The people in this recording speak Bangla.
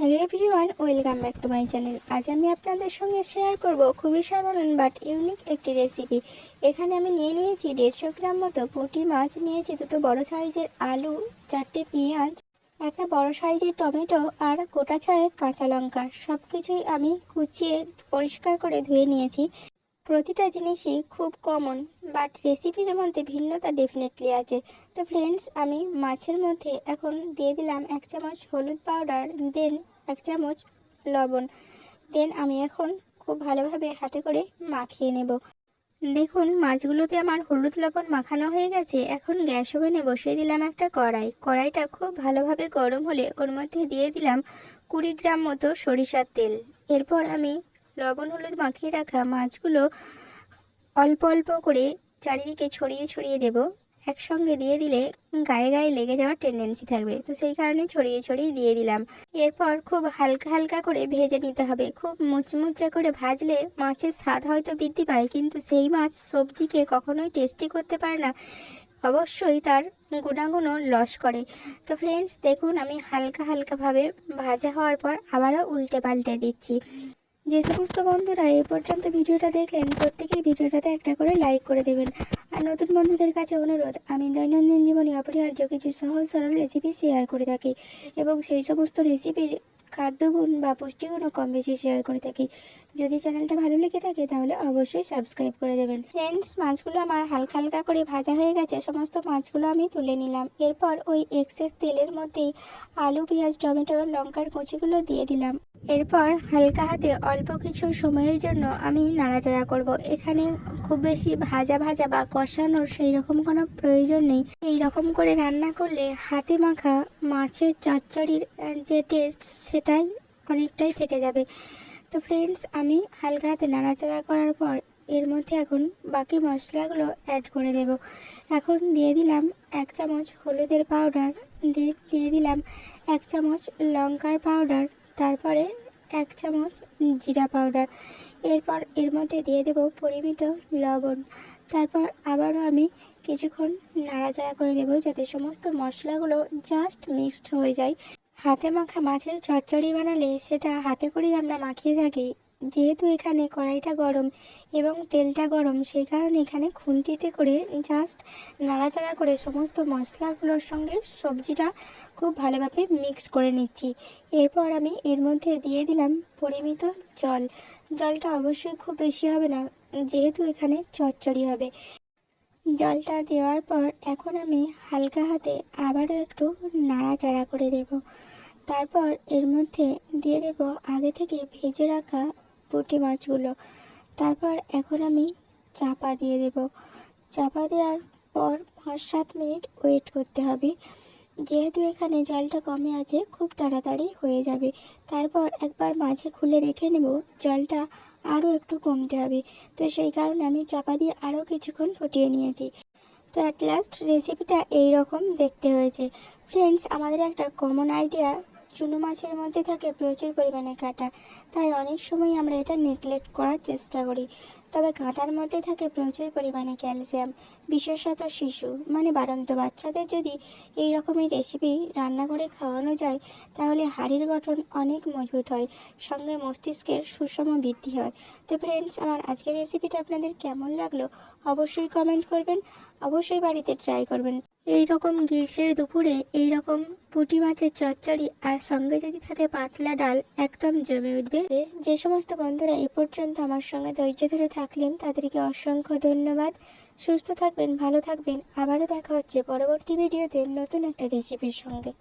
Hello everyone, welcome back to my channel. আজ আমি আপনাদের সঙ্গে শেয়ার করব খুবই সাধারণ বাট ইউনিক একটি রেসিপি এখানে আমি নিয়ে নিয়েছি দেড়শো গ্রাম মতো পুঁটি মাছ, নিয়েছি দুটো বড় সাইজের আলু, চারটে পেঁয়াজ, একটা বড় সাইজের টমেটো আর গোটা ছয়ের কাঁচা লঙ্কা। সব কিছুই আমি কুচিয়ে পরিষ্কার করে ধুয়ে নিয়েছি। প্রতিটা জিনিসই খুব কমন বাট রেসিপির মধ্যে ভিন্নতা ডেফিনেটলি আছে। তো ফ্রেন্ডস আমি মাছের মধ্যে এখন দিয়ে দিলাম এক চামচ হলুদ পাউডার দেন এক চামচ লবণ। দেন আমি এখন খুব ভালোভাবে হাতে করে মাখিয়ে নেব। দেখুন, মাছগুলোতে আমার হলুদ লবণ মাখানো হয়ে গেছে। এখন গ্যাস ওভেনে বসিয়ে দিলাম একটা কড়াই। কড়াইটা খুব ভালোভাবে গরম হলে ওর মধ্যে দিয়ে দিলাম কুড়ি গ্রাম মতো সরিষার তেল। এরপর আমি লবণ, হলুদ মাখিয়ে রাখা মাছগুলো অল্প অল্প করে চারিদিকে ছড়িয়ে ছড়িয়ে দেব। একসঙ্গে দিয়ে দিলে গায়ে গায়ে লেগে যাওয়ার টেন্ডেন্সি থাকবে। তো সেই কারণে ছড়িয়ে ছড়িয়ে দিয়ে দিলাম। এরপর খুব হালকা হালকা করে ভেজে নিতে হবে। খুব মুচমুচে করে ভাজলে মাছের স্বাদ হয়তো বৃদ্ধি পায়, কিন্তু সেই মাছ সবজিকে কখনোই টেস্টি করতে পারে না। অবশ্যই তার গুণাগুণও লস করে। তো ফ্রেন্ডস দেখুন, আমি হালকা হালকাভাবে ভাজা হওয়ার পর আবারও উল্টে পাল্টে দিচ্ছি। যে সমস্ত বন্ধুরা এই পর্যন্ত ভিডিওটা দেখলেন, প্রত্যেকেই ভিডিওটাতে একটা করে লাইক করে দেবেন। আর নতুন বন্ধুদের কাছে অনুরোধ, আমি দৈনন্দিন জীবনে অপরিহার্য কিছু সহজ সরল রেসিপি শেয়ার করে থাকি এবং সেই সমস্ত রেসিপির খাদ্যগুণ বা পুষ্টিগুণও কম বেশি শেয়ার করে থাকি। যদি চ্যানেলটা ভালো লেগে থাকে, তাহলে অবশ্যই সাবস্ক্রাইব করে দেবেন। ফ্রেন্ডস মাছগুলো আমার হালকা হালকা করে ভাজা হয়ে গেছে, সমস্ত মাছগুলো আমি তুলে নিলাম। এরপর ওই এক্সেস তেলের মধ্যেই আলু, পেঁয়াজ, টমেটো, লঙ্কার কুচিগুলো দিয়ে দিলাম। এরপর হালকা হাতে অল্প কিছু সময়ের জন্য আমি নাড়াচাড়া করব। এখানে খুব বেশি ভাজা ভাজা বা কষানোর সেই রকম কোনো প্রয়োজন নেই। এই রকম করে রান্না করলে হাতে মাখা মাছের চচ্চড়ির যে টেস্ট সেটাই অনেকটাই থেকে যাবে। তো ফ্রেন্ডস আমি হালকা হাতে নাড়াচাড়া করার পর এর মধ্যে এখন বাকি মশলাগুলো অ্যাড করে দেব। এখন দিয়ে দিলাম এক চামচ হলুদের পাউডার দিয়ে দিলাম এক চামচ লঙ্কার পাউডার তারপরে এক চামচ জিরা পাউডার। এরপর এর মধ্যে দিয়ে দেব পরিমিত লবণ। তারপর আবারও আমি কিছুক্ষণ নাড়াচাড়া করে দেবো যাতে সমস্ত মশলাগুলো জাস্ট মিক্সড হয়ে যায়। হাতে মাখা মাছের চচ্চড়ি বানালে সেটা হাতে করেই আমরা মাখিয়ে থাকি। যেহেতু এখানে কড়াইটা গরম এবং তেলটা গরম, সেই কারণে এখানে খুন্তিতে করে জাস্ট নাড়াচাড়া করে সমস্ত মশলাগুলোর সঙ্গে সবজিটা খুব ভালোভাবে মিক্স করে নিচ্ছি। এরপর আমি এর মধ্যে দিয়ে দিলাম পরিমিত জল। জলটা অবশ্যই খুব বেশি হবে না, যেহেতু এখানে চচ্চড়ি হবে। জলটা দেওয়ার পর এখন আমি হালকা হাতে আবারও একটু নাড়াচাড়া করে দেব। তারপর এর মধ্যে দিয়ে দেব আগে থেকে ভেজে রাখা পুঁটি মাছগুলো। তারপর এখন আমি চাপা দিয়ে দেব। চাপা দেওয়ার পর পাঁচ সাত মিনিট ওয়েট করতে হবে। যেহেতু এখানে জলটা কমে আছে, খুব তাড়াতাড়ি হয়ে যাবে। তারপর একবার মাঝে খুলে দেখে নেব, জলটা আরও একটু কমতে হবে। তো সেই কারণে আমি চাপা দিয়ে আরও কিছুক্ষণ ফুটিয়ে নিয়েছি। তো অ্যাট লাস্ট রেসিপিটা এই রকম দেখতে হয়েছে। ফ্রেন্ডস আমাদের একটা কমন আইডিয়া চুনো মাছের মধ্যে থাকে প্রচুর পরিমাণে কাঁটা। তাই অনেক সময় আমরা এটা নেগলেক্ট করার চেষ্টা করি। তবে কাঁটার মধ্যে থাকে প্রচুর পরিমাণে ক্যালসিয়াম বিশেষত শিশু মানে বাড়ন্ত বাচ্চাদের যদি এই রকমের রেসিপি রান্না করে খাওয়ানো যায়, তাহলে হাড়ের গঠন অনেক মজবুত হয়, সঙ্গে মস্তিষ্কের সুষম বৃদ্ধি হয়। তো ফ্রেন্ডস আমার আজকের রেসিপিটা আপনাদের কেমন লাগল অবশ্যই কমেন্ট করবেন। অবশ্যই বাড়িতে ট্রাই করবেন। এই রকম গ্রীষ্মের দুপুরে এই রকম পুঁটি মাছের চচ্চড়ি আর সঙ্গে যদি থাকে পাতলা ডাল, একদম জমে উঠবে। যে সমস্ত বন্ধুরা এ পর্যন্ত আমার সঙ্গে ধৈর্য ধরে থাকলেন, তাদেরকে অসংখ্য ধন্যবাদ। সুস্থ থাকবেন, ভালো থাকবেন। আবারও দেখা হচ্ছে পরবর্তী ভিডিওতে নতুন একটা রেসিপির সঙ্গে।